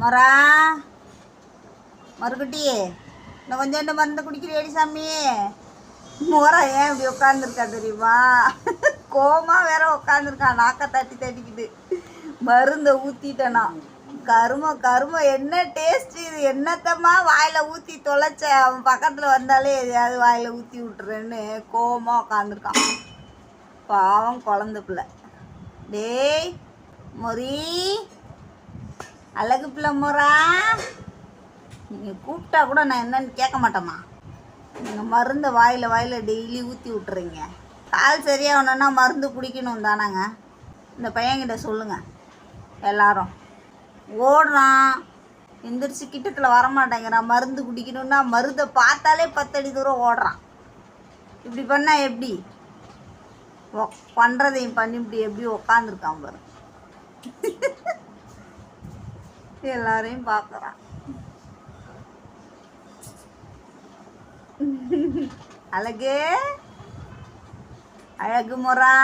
மரா மறுக்குட்டி இன்னும் கொஞ்சோண்டு மருந்து குடிக்கிறேடி சாமி. மொரா ஏன் இப்படி உட்காந்துருக்கா தெரியுமா? கோமா வேற உட்காந்துருக்கான் நாக்க தட்டி தட்டிக்கிட்டு. மருந்தை ஊற்றிட்டேனா கரும கரும என்ன டேஸ்ட் இது? என்னத்தம்மா வாயில் ஊற்றி தொலைச்ச? அவன் பக்கத்தில் வந்தாலே எதையாவது வாயில் ஊற்றி விட்டுறேன்னு கோமா உட்காந்துருக்கான் பாவம் குழந்த பிள்ளை. டேய் மொரி அழகு பிள்ளை முறா நீங்கள் கூப்பிட்டா கூட நான் என்னன்னு கேட்க மாட்டேம்மா. நீங்கள் மருந்தை வாயில் வாயில் டெய்லி ஊற்றி விட்டுறீங்க. கால் சரியாகணுன்னா மருந்து குடிக்கணும் தானாங்க. இந்த பையன்கிட்ட சொல்லுங்கள் எல்லாரும். ஓடுறான். எந்திரிச்சு கிட்டத்தில் வரமாட்டேங்கிறான். மருந்து குடிக்கணும்னா மருந்தை பார்த்தாலே பத்தடி தூரம் ஓடுறான். இப்படி பண்ணால் எப்படி? பண்ணுறதையும் பண்ணி இப்படி எப்படி உக்காந்துருக்கான் பாரு. எல்லாரையும் பார்க்கறான் அழகு அழகு முறா